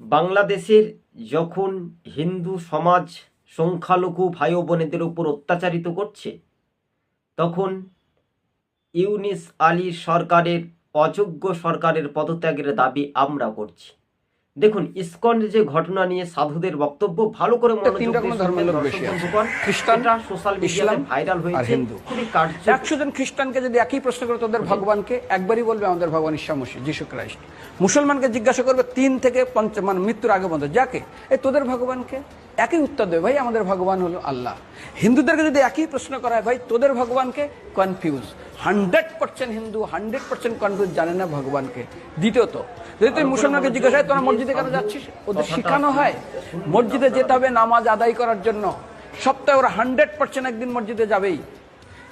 বাংলাদেশের যখন হিন্দু সমাজ সংখ্যালঘু ভাই বোনেদের উপর অত্যাচারিত করছে, তখন ইউনিস আলী সরকারের, অযোগ্য সরকারের পদত্যাগের দাবি আমরা করছি। দেখুন ইসকন যে ঘটনা নিয়ে সাধুদের বক্তব্য ভালো করে মনোযোগ তিন দিয়ে ধর্মের লোক বেশি আছে। বন্ধুগণ। খ্রিস্টান, এটা সোশ্যাল মিডিয়াতে ভাইরাল হয়েছে। হিন্দু। একশো জন খ্রিস্টানকে যদি একই প্রশ্ন করে তোদের ভগবানকে একবারই বলবে আমাদের ভগবান ঈশ্বর মসি যিশু ক্রাইস্ট মুসলমানকে জিজ্ঞাসা করবে তিন থেকে পঞ্চ মানে মৃত্যুর আগে বন্ধ যাকে? এই তোদের ভগবানকে। একই উত্তর দেবে ভাই আমাদের ভগবান হলো আল্লাহ। হিন্দুদেরকে যদি একই প্রশ্ন করা হয় ভাই তোদের ভগবানকে? Confuse hundred percent Hindu hundred percent confuse জানে না ভগবানকে। দ্বিতীয়ত যদি তুই মুসলমানকে জিজ্ঞাসা হয় তোরা মসজিদে কেন যাচ্ছিস? ওদের শেখানো হয় মসজিদে যেতে হবে নামাজ আদায় করার জন্য। সপ্তাহে ওরা হান্ড্রেড পার্সেন্ট একদিন মসজিদে যাবেই।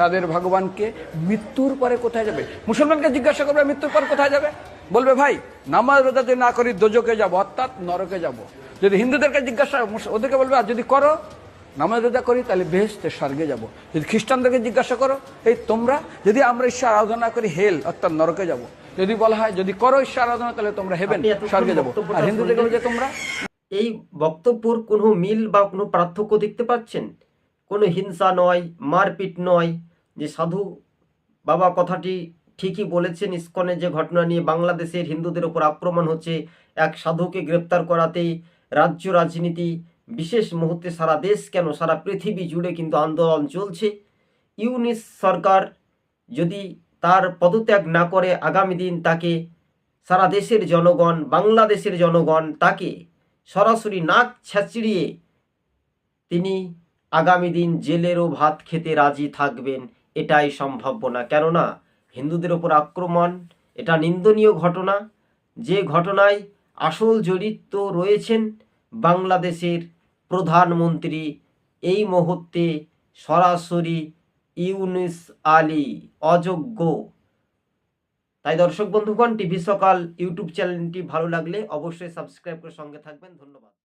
তাদের ভগবানকে মৃত্যুর পরে কোথায় যাবে? মুসলমানকে জিজ্ঞাসা করবে মৃত্যুর পর কোথায় যাবে? বলবে ভাই নামাজ রোজা যদি না করি দোজকে যাব অর্থাৎ নরকে যাব। যদি হিন্দুদেরকে জিজ্ঞাসা ওদেরকে বলবে আর যদি করো নামাজ রোজা করি তাহলে বেহেস্তে স্বর্গে যাব। যদি খ্রিস্টানদেরকে জিজ্ঞাসা করো এই তোমরা যদি আমরা ঈশ্বর আরাধনা করি হেল অর্থাৎ নরকে যাব। যদি বলা হয় যদি করো ঈশ্বর আরাধনা তাহলে তোমরা হেবেন স্বর্গে যাব। আর হিন্দুদেরকে বলছে তোমরা? এই বক্তব্যর কোনো মিল বা কোনো পার্থক্য দেখতে পাচ্ছেন? কোনো হিংসা নয় মারপিট নয় যে সাধু বাবা কথাটি ঠিকই বলেছেন ইসকনে যে ঘটনা নিয়ে বাংলাদেশের হিন্দুদের ওপর আক্রমণ হচ্ছে, এক সাধুকে গ্রেপ্তার করাতেই রাজ্য রাজনীতি বিশেষ মুহূর্তে সারা দেশ কেন, সারা পৃথিবী জুড়ে কিন্তু আন্দোলন চলছে। ইউনিস সরকার যদি তার পদত্যাগ না করে, আগামী দিন তাকে সারা দেশের জনগণ, বাংলাদেশের জনগণ তাকে সরাসরি নাক ছেঁচড়িয়ে তিনি আগামী দিন জেলেরও ভাত খেতে রাজি থাকবেন। এটাই সম্ভাব্য না। কেননা হিন্দুদের ওপর আক্রমণ, এটা নিন্দনীয় ঘটনা। যে ঘটনায় আসল জড়িত রয়েছেন বাংলাদেশের প্রধানমন্ত্রী এই মুহূর্তে সরাসরি ইউনিস আলী অযোগ্য। তাই দর্শক বন্ধুগণ, টিভি সকাল ইউটিউব চ্যানেলটি ভালো লাগলে অবশ্যই সাবস্ক্রাইব করে সঙ্গে থাকবেন। ধন্যবাদ।